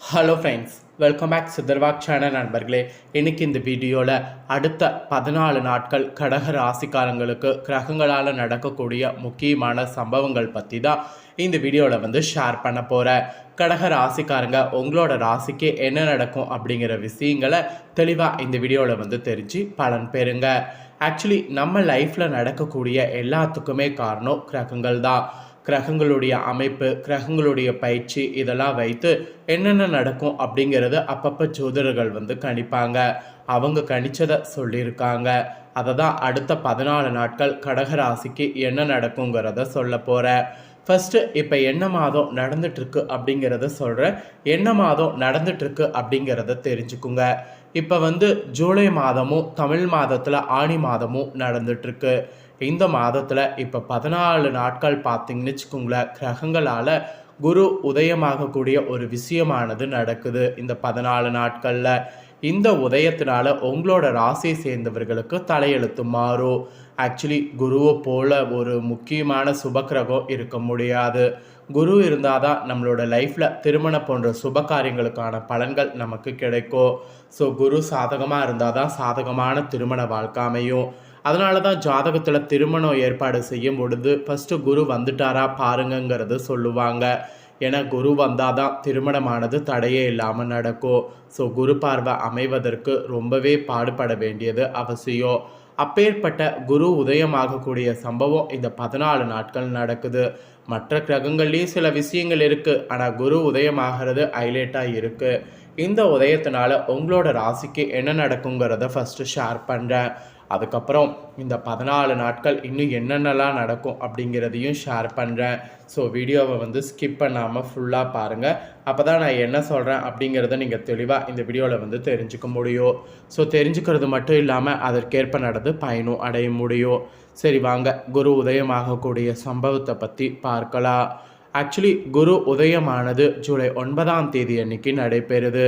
Hello friends welcome back சித்தர்வாக் channel நண்பர்களே. இன்னைக்கு இந்த வீடியோவில் அடுத்த பதினாலு நாட்கள் கடக ராசிக்காரங்களுக்கு கிரகங்களால் நடக்கக்கூடிய முக்கியமான சம்பவங்கள் பற்றி தான் இந்த வீடியோவில் வந்து ஷேர் பண்ண போகிறேன் கடக ராசிக்காரங்க உங்களோட ராசிக்கு என்ன நடக்கும் அப்படிங்கிற விஷயங்களை தெளிவாக இந்த வீடியோவில் வந்து தெரிஞ்சு பலன் பெறுங்க. ஆக்சுவலி நம்ம லைஃப்பில் நடக்கக்கூடிய எல்லாத்துக்குமே காரணம் கிரகங்கள் தான் கிரகங்களுடைய அமைப்பு கிரகங்களுடைய பயிற்சி இதெல்லாம் வைத்து என்னென்ன நடக்கும் அப்படிங்கிறத அப்பப்போ ஜோதிடர்கள் வந்து கணிப்பாங்க. அவங்க கணிச்சதை சொல்லியிருக்காங்க. அதை தான் அடுத்த பதினாலு நாட்கள் கடகராசிக்கு என்ன நடக்குங்கிறத சொல்ல போகிறேன் ஃபஸ்ட்டு இப்போ என்ன மாதம் நடந்துட்டுருக்கு அப்படிங்கிறத சொல்கிறேன் என்ன மாதம் நடந்துட்டுருக்கு அப்படிங்கிறத தெரிஞ்சுக்குங்க. இப்போ வந்து ஜூலை மாதமும் தமிழ் மாதத்தில் ஆணி மாதமும் நடந்துட்டுருக்கு. இந்த மாதத்தில் இப்போ பதினாலு நாட்கள் பார்த்தீங்கன்னு வச்சுக்கோங்களேன் கிரகங்களால் குரு உதயமாகக்கூடிய ஒரு விஷயமானது நடக்குது. இந்த பதினாலு நாட்களில் இந்த உதயத்தினால உங்களோட ராசியை சேர்ந்தவர்களுக்கு தலையெழுத்து மாறும். ஆக்சுவலி குருவை போல ஒரு முக்கியமான சுபக்கிரகம் இருக்க முடியாது. குரு இருந்தால் தான் நம்மளோட லைஃப்பில் திருமணம் போன்ற சுப காரியங்களுக்கான பலன்கள் நமக்கு கிடைக்கும். ஸோ குரு சாதகமாக இருந்தால் தான் சாதகமான திருமண வாழ்க்கை அமையும். அதனால தான் ஜாதகத்தில் திருமணம் ஏற்பாடு செய்யும் பொழுது ஃபஸ்ட்டு குரு வந்துட்டாரா பாருங்கங்கிறது சொல்லுவாங்க. ஏன்னா குரு வந்தால் தான் திருமணமானது தடையே இல்லாமல் நடக்கும். ஸோ குரு பார்வை அமைவதற்கு ரொம்பவே பாடுபட வேண்டியது அவசியம். அப்பேற்பட்ட குரு உதயமாகக்கூடிய சம்பவம் இந்த பதினாலு நாட்கள் நடக்குது. மற்ற கிரகங்கள்லேயும் சில விஷயங்கள் இருக்குது ஆனால் குரு உதயமாகிறது ஹைலைட்டாக இருக்குது இந்த உதயத்தினால உங்களோட ராசிக்கு என்ன நடக்குங்கிறத ஃபஸ்ட்டு ஷேர் பண்ணுறேன் அதுக்கப்புறம் இந்த பதினாலு நாட்கள் இன்னும் என்னென்னலாம் நடக்கும் அப்படிங்கிறதையும் ஷேர் பண்ணுறேன் ஸோ வீடியோவை வந்து ஸ்கிப் பண்ணாமல் ஃபுல்லாக பாருங்கள் அப்போ தான் நான் என்ன சொல்கிறேன் அப்படிங்கிறத நீங்கள் தெளிவாக இந்த வீடியோவில் வந்து தெரிஞ்சுக்க முடியும். ஸோ தெரிஞ்சுக்கிறது மட்டும் இல்லாமல் அதற்கேற்ப நடந்து பயனும் அடைய முடியும். சரி வாங்க. குரு உதயமாகக்கூடிய சம்பவத்தை பற்றி பார்க்கலாம். ஆக்சுவலி குரு உதயமானது ஜூலை ஒன்பதாம் தேதி அன்னைக்கு நடைபெறுது.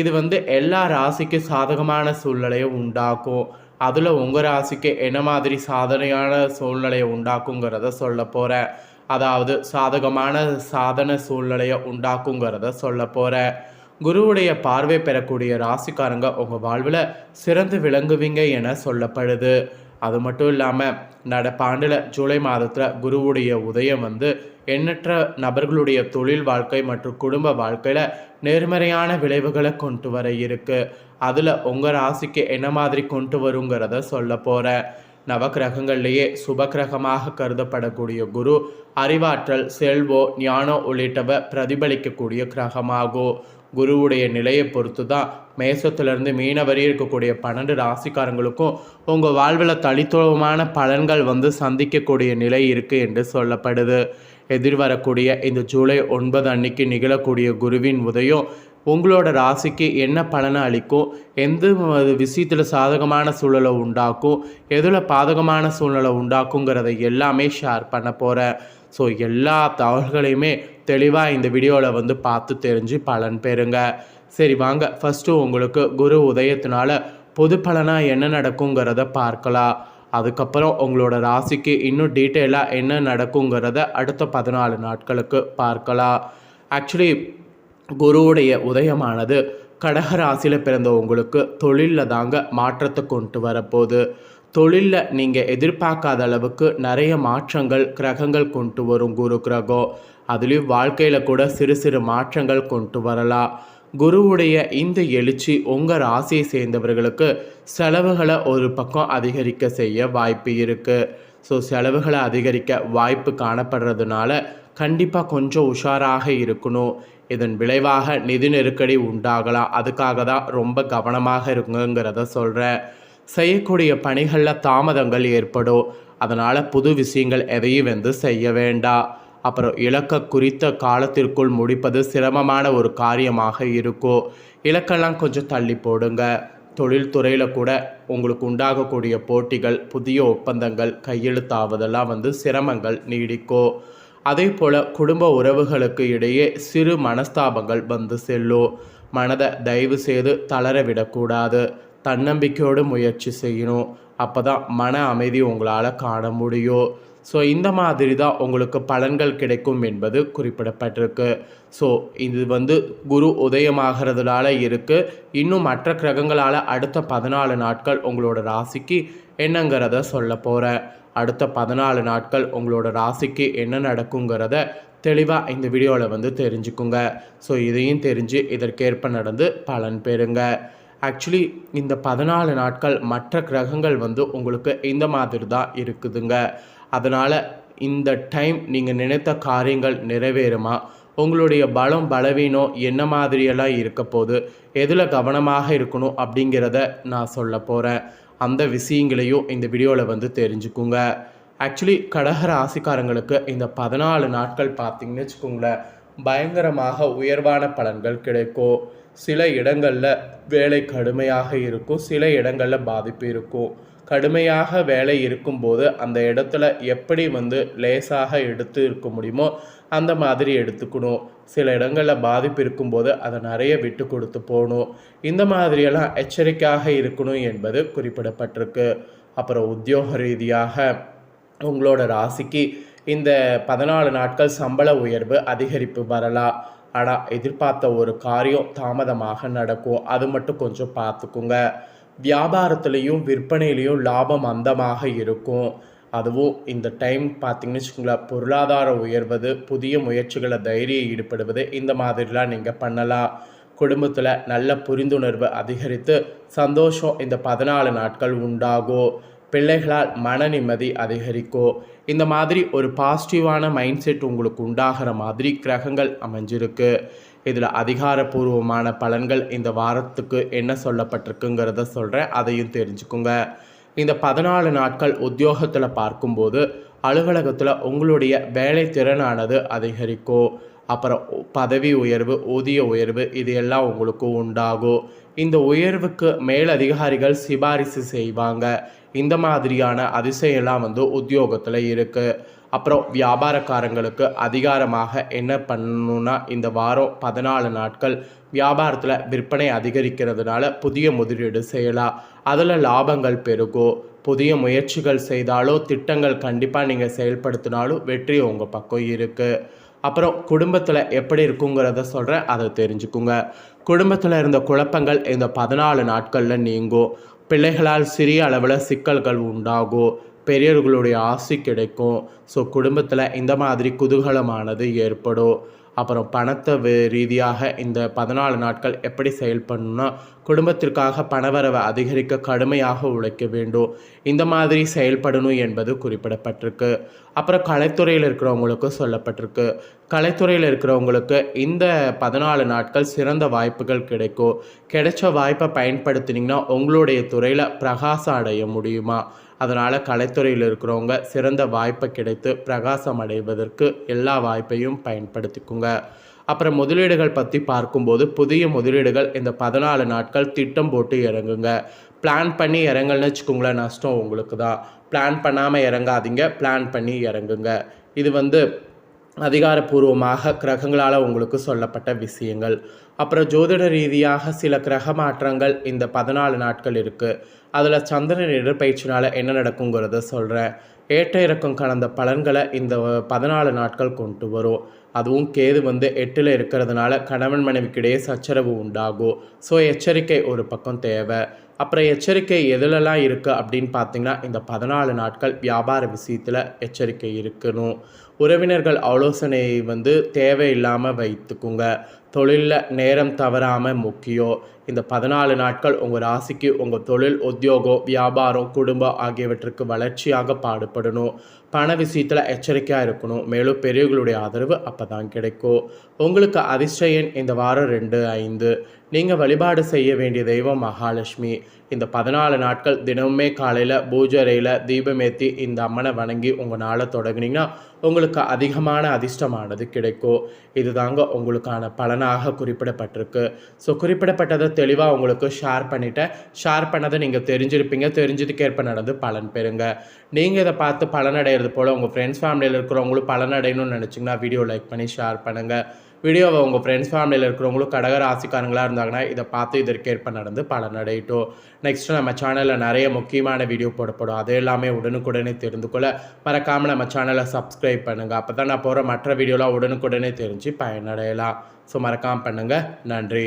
இது வந்து எல்லா ராசிக்கு சாதகமான சூழ்நிலையை உண்டாக்கும். அதில் உங்கள் ராசிக்கு என்ன மாதிரி சாதனையான சூழ்நிலையை உண்டாக்குங்கிறத சொல்ல போகிறேன் அதாவது சாதகமான சாதன சூழ்நிலையை உண்டாக்குங்கிறத சொல்ல போகிறேன் குருவுடைய பார்வை பெறக்கூடிய ராசிக்காரங்க உங்கள் வாழ்வில் சிறந்து விளங்குவீங்க என சொல்லப்படுது. அது மட்டும் இல்லாமல் நடப்பாண்டில் ஜூலை மாதத்தில் குருவுடைய உதயம் வந்து எண்ணற்ற நபர்களுடைய தொழில் வாழ்க்கை மற்றும் குடும்ப வாழ்க்கையில் நேர்மறையான விளைவுகளை கொண்டு வர இருக்குது அதில் உங்கள் ராசிக்கு என்ன மாதிரி கொண்டு வருங்கிறத சொல்ல போகிறேன் நவக்கிரகங்கள்லேயே சுபக்கிரகமாக கருதப்படக்கூடிய குரு அறிவாற்றல் செல்வோ ஞானம் உள்ளிட்டவை பிரதிபலிக்கக்கூடிய கிரகமாகும். குருவுடைய நிலையை பொறுத்து தான் மேசத்திலிருந்து மீன வரி இருக்கக்கூடிய பன்னெண்டு ராசிக்காரங்களுக்கும் உங்கள் வாழ்வில் தனித்துவமான பலன்கள் வந்து சந்திக்கக்கூடிய நிலை இருக்குது என்று சொல்லப்படுது. எதிர்வரக்கூடிய இந்த ஜூலை ஒன்பது அன்னைக்கு நிகழக்கூடிய குருவின் உதயம் உங்களோட ராசிக்கு என்ன பலனை அளிக்கும் எந்த விஷயத்தில் சாதகமான சூழலை உண்டாக்கும் எதில் பாதகமான சூழ்நிலை உண்டாக்குங்கிறத எல்லாமே ஷேர் பண்ண போகிறேன் ஸோ எல்லா தகவல்களையுமே தெளிவாக இந்த வீடியோவில் வந்து பார்த்து தெரிஞ்சு பலன் பெறுங்க. சரி வாங்க. ஃபஸ்ட்டு உங்களுக்கு குரு உதயத்தினால பொது பலனாக என்ன நடக்குங்கிறத பார்க்கலாம். அதுக்கப்புறம் உங்களோட ராசிக்கு இன்னும் டீட்டெயிலாக என்ன நடக்குங்கிறத அடுத்த பதினாலு நாட்களுக்கு பார்க்கலாம். ஆக்சுவலி குருவுடைய உதயமானது கடக ராசியில் பிறந்த உங்களுக்கு தொழிலில் தாங்க மாற்றத்தை கொண்டு வரப்போகுது. தொழிலில் நீங்கள் எதிர்பார்க்காத அளவுக்கு நிறைய மாற்றங்கள் கிரகங்கள் கொண்டு வரும் குரு கிரகம். அதுலேயும் வாழ்க்கையில் கூட சிறு சிறு மாற்றங்கள் கொண்டு வரலாம். குருவுடைய இந்த எழுச்சி உங்கள் ராசியை சேர்ந்தவர்களுக்கு செலவுகளை ஒரு பக்கம் அதிகரிக்க செய்ய வாய்ப்பு இருக்குது ஸோ செலவுகளை அதிகரிக்க வாய்ப்பு காணப்படுறதுனால கண்டிப்பாக கொஞ்சம் உஷாராக இருக்கணும். இதன் விளைவாக நிதி நெருக்கடி உண்டாகலாம். அதுக்காக தான் ரொம்ப கவனமாக இருக்குங்கிறத சொல்கிறேன் செய்யக்கூடிய பணிகளில் தாமதங்கள் ஏற்படும். அதனால் புது விஷயங்கள் எதையும் வந்து செய்ய வேண்டாம். அப்புறம் இலக்க குறித்த காலத்திற்குள் முடிப்பது சிரமமான ஒரு காரியமாக இருக்கும். இலக்கெல்லாம் கொஞ்சம் தள்ளி போடுங்க. தொழில்துறையில் கூட உங்களுக்கு உண்டாகக்கூடிய போட்டிகள் புதிய ஒப்பந்தங்கள் கையெழுத்தாவதெல்லாம் வந்து சிரமங்கள் நீடிக்கும். அதே போல் குடும்ப உறவுகளுக்கு இடையே சிறு மனஸ்தாபங்கள் வந்து செல்லும் மனதை தயவு செய்து தளர விடக்கூடாது. தன்னம்பிக்கையோடு முயற்சி செய்யணும். அப்போ தான் மன அமைதி உங்களால் காண முடியும் ஸோ இந்த மாதிரி தான் உங்களுக்கு பலன்கள் கிடைக்கும் என்பது குறிப்பிடப்பட்டிருக்கு. ஸோ இது வந்து குரு உதயமாகிறதுனால இருக்குது இன்னும் மற்ற கிரகங்களால் அடுத்த பதினாலு நாட்கள் உங்களோட ராசிக்கு என்னங்கிறத சொல்ல போகிறேன் அடுத்த பதினாலு நாட்கள் உங்களோட ராசிக்கு என்ன நடக்குங்கிறத தெளிவாக இந்த வீடியோவில் வந்து தெரிஞ்சுக்குங்க. ஸோ இதையும் தெரிஞ்சு இதற்கேற்ப நடந்து பலன் பெறுங்க. ஆக்சுவலி இந்த பதினாலு நாட்கள் மற்ற கிரகங்கள் வந்து உங்களுக்கு இந்த மாதிரி தான் இருக்குதுங்க. அதனால் இந்த டைம் நீங்கள் நினைத்த காரியங்கள் நிறைவேறுமா? உங்களுடைய பலம் பலவீனம் என்ன மாதிரியெல்லாம் இருக்க போது எதில் கவனமாக இருக்கணும் அப்படிங்கிறத நான் சொல்ல போகிறேன் அந்த விஷயங்களையும் இந்த வீடியோவில் வந்து தெரிஞ்சுக்குங்க. ஆக்சுவலி கடக ராசிக்காரங்களுக்கு இந்த பதினாலு நாட்கள் பார்த்தீங்கன்னு வச்சுக்கோங்களேன் பயங்கரமாக உயர்வான பலன்கள் கிடைக்கும். சில இடங்களில் வேலை கடுமையாக இருக்கும் சில இடங்களில் பாதிப்பு இருக்கும். கடுமையாக வேலை இருக்கும்போது அந்த இடத்துல எப்படி வந்து லேசாக எடுத்து இருக்க முடியுமோ அந்த மாதிரி எடுத்துக்கணும். சில இடங்களில் பாதிப்பு இருக்கும்போது அதை நிறைய விட்டு கொடுத்து போகணும். இந்த மாதிரியெல்லாம் எச்சரிக்கையாக இருக்கணும் என்பது குறிப்பிடப்பட்டிருக்கு. அப்புறம் உத்தியோக ரீதியாக உங்களோட ராசிக்கு இந்த பதினாலு நாட்கள் சம்பள உயர்வு அதிகரிப்பு வரலாம். ஆனால் எதிர்பார்த்த ஒரு காரியம் தாமதமாக நடக்கும். அது மட்டும் கொஞ்சம் பார்த்துக்குங்க. வியாபாரத்துலேயும் விற்பனையிலையும் லாபம் அந்தமாக இருக்கும். அதுவும் இந்த டைம் பார்த்தீங்கன்னு வச்சுக்கோங்களேன் பொருளாதார உயர்வது புதிய முயற்சிகளை தைரியம் ஈடுபடுவது இந்த மாதிரிலாம் நீங்கள் பண்ணலாம். குடும்பத்தில் நல்ல புரிந்துணர்வு அதிகரித்து சந்தோஷம் இந்த பதினாலு நாட்கள் உண்டாகும் பிள்ளைகளால் மன நிம்மதி அதிகரிக்கும் இந்த மாதிரி ஒரு பாசிட்டிவான மைண்ட் செட் உங்களுக்கு உண்டாகிற மாதிரி கிரகங்கள் அமைஞ்சிருக்கு. இதில் அதிகாரப்பூர்வமான பலன்கள் இந்த வாரத்துக்கு என்ன சொல்லப்பட்டிருக்குங்கிறத சொல்கிறேன் அதையும் தெரிஞ்சுக்குங்க. இந்த பதினாலு நாட்கள் உத்தியோகத்தில் பார்க்கும்போது அலுவலகத்தில் உங்களுடைய வேலை திறனானது அதிகரிக்கும் அப்புறம் பதவி உயர்வு ஊதிய உயர்வு இது எல்லாம் உங்களுக்கு உண்டாகும் இந்த உயர்வுக்கு மேலதிகாரிகள் சிபாரிசு செய்வாங்க. இந்த மாதிரியான அதிசயம்லாம் வந்து உத்தியோகத்தில் இருக்குது அப்புறம் வியாபாரக்காரங்களுக்கு அதிகாரமாக என்ன பண்ணணும்னா இந்த வாரம் பதினாலு நாட்கள் வியாபாரத்தில் விற்பனை அதிகரிக்கிறதுனால புதிய முதலீடு செய்யலாம். அதில் லாபங்கள் பெருகும் புதிய முயற்சிகள் செய்தாலோ திட்டங்கள் கண்டிப்பாக நீங்கள் செயல்படுத்தினாலும் வெற்றி உங்கள் பக்கம் இருக்குது அப்புறம் குடும்பத்தில் எப்படி இருக்குங்கிறத சொல்கிறேன் அதை தெரிஞ்சுக்குங்க. குடும்பத்தில் இருந்த குழப்பங்கள் இந்த பதினாலு நாட்களில் நீங்கும் பிள்ளைகளால் சிறிய அளவில் சிக்கல்கள் உண்டாகும் பெரியவர்களுடைய ஆசி கிடைக்கும். ஸோ குடும்பத்தில் இந்த மாதிரி குதூகலமானது ஏற்படும். அப்புறம் பணத்தை ரீதியாக இந்த பதினாலு நாட்கள் எப்படி செயல்படணும்னா குடும்பத்திற்காக பணவரவை அதிகரிக்க கடுமையாக உழைக்க வேண்டும். இந்த மாதிரி செயல்படணும் என்பது குறிப்பிடப்பட்டிருக்கு. அப்புறம் கலைத்துறையில் இருக்கிறவங்களுக்கு சொல்லப்பட்டிருக்கு. கலைத்துறையில் இருக்கிறவங்களுக்கு இந்த பதினாலு நாட்கள் சிறந்த வாய்ப்புகள் கிடைக்கும். கிடைச்ச வாய்ப்பை பயன்படுத்தினீங்கன்னா உங்களுடைய துறையில் பிரகாசம் அடைய முடியுமா? அதனால் கலைத்துறையில் இருக்கிறவங்க சிறந்த வாய்ப்பை கிடைத்து பிரகாசம் அடைவதற்கு எல்லா வாய்ப்பையும் பயன்படுத்திக்குங்க. அப்புறம் முதலீடுகள் பற்றி பார்க்கும்போது புதிய முதலீடுகள் இந்த பதினாலு நாட்கள் திட்டம் போட்டு இறங்குங்க. பிளான் பண்ணி இறங்கல்னு வச்சுக்கோங்களேன் நஷ்டம் உங்களுக்கு தான் பிளான் பண்ணாமல் இறங்காதீங்க பிளான் பண்ணி இறங்குங்க. இது வந்து அதிகாரப்பூர்வமாக கிரகங்களால் உங்களுக்கு சொல்லப்பட்ட விஷயங்கள். அப்புறம் ஜோதிட ரீதியாக சில கிரக மாற்றங்கள் இந்த பதினாலு நாட்கள் இருக்குது அதில் சந்திரன் இடப்பயிற்சினால் என்ன நடக்குங்கிறத சொல்கிறேன் ஏற்ற இறக்கம் கலந்த பலன்களை இந்த பதினாலு நாட்கள் கொண்டு வரும். அதுவும் கேது வந்து எட்டில் இருக்கிறதுனால கணவன் மனைவிக்கிடையே சச்சரவு உண்டாகும். ஸோ எச்சரிக்கை ஒரு பக்கம் தேவை. அப்புறம் எச்சரிக்கை எதுலலாம் இருக்குது அப்படின்னு பார்த்தீங்கன்னா இந்த பதினாலு நாட்கள் வியாபார விஷயத்தில் எச்சரிக்கை இருக்கணும். உறவினர்கள் ஆலோசனை வந்து தேவையில்லாமல் வைத்துக்குங்க. தொழிலில் நேரம் தவறாமல் முக்கியம். இந்த பதினாலு நாட்கள் உங்கள் ராசிக்கு உங்கள் தொழில் உத்தியோகம் வியாபாரம் குடும்பம் ஆகியவற்றுக்கு வளர்ச்சியாக பாடுபடணும். பண விஷயத்தில் எச்சரிக்கையாக இருக்கணும். மேலும் பெரியவர்களுடைய ஆதரவு அப்போ தான் கிடைக்கும். உங்களுக்கு அதிர்ஷ்ட இந்த வாரம் ரெண்டு ஐந்து. நீங்கள் வழிபாடு செய்ய வேண்டிய தெய்வம் மகாலட்சுமி. இந்த பதினாலு நாட்கள் தினமுமே காலையில் பூஜரையில் தீபமேத்தி இந்த அம்மனை வணங்கி உங்கள் நாளை தொடங்கினீங்கன்னா உங்களுக்கு அதிகமான அதிர்ஷ்டமானது கிடைக்கும். இது தாங்க உங்களுக்கான பலனாக குறிப்பிடப்பட்டிருக்கு. ஸோ குறிப்பிடப்பட்டதை தெளிவாக உங்களுக்கு ஷேர் பண்ணிவிட்டேன் ஷேர் பண்ணதை நீங்கள் தெரிஞ்சிருப்பீங்க. தெரிஞ்சதுக்கேற்ப நடந்து பலன் பெறுங்க. நீங்கள் இதை பார்த்து பலன் அடைகிறது போல் உங்கள் ஃப்ரெண்ட்ஸ் ஃபேமிலியில் இருக்கிறவங்களும் பலனடையணும்னு நினச்சிங்கன்னா வீடியோ லைக் பண்ணி ஷேர் பண்ணுங்கள் வீடியோவை உங்கள் ஃப்ரெண்ட்ஸ் ஃபேமிலியில் இருக்கிறவங்களும் கடக ராசிக்காரங்களாக இருந்தாங்கன்னா இதை பார்த்து இதற்கேற்ப நடந்து பலனடையட்டும் நெக்ஸ்ட்டு நம்ம சேனலில் நிறைய முக்கியமான வீடியோ போடப்படும். அது எல்லாமே உடனுக்குடனே தெரிந்து கொள்ள மறக்காமல் நம்ம சேனலை சப்ஸ்கிரைப் பண்ணுங்கள் அப்போ தான் நான் போகிற மற்ற வீடியோலாம் உடனுக்குடனே தெரிஞ்சு பயனடையலாம். ஸோ மறக்காமல் பண்ணுங்கள் நன்றி.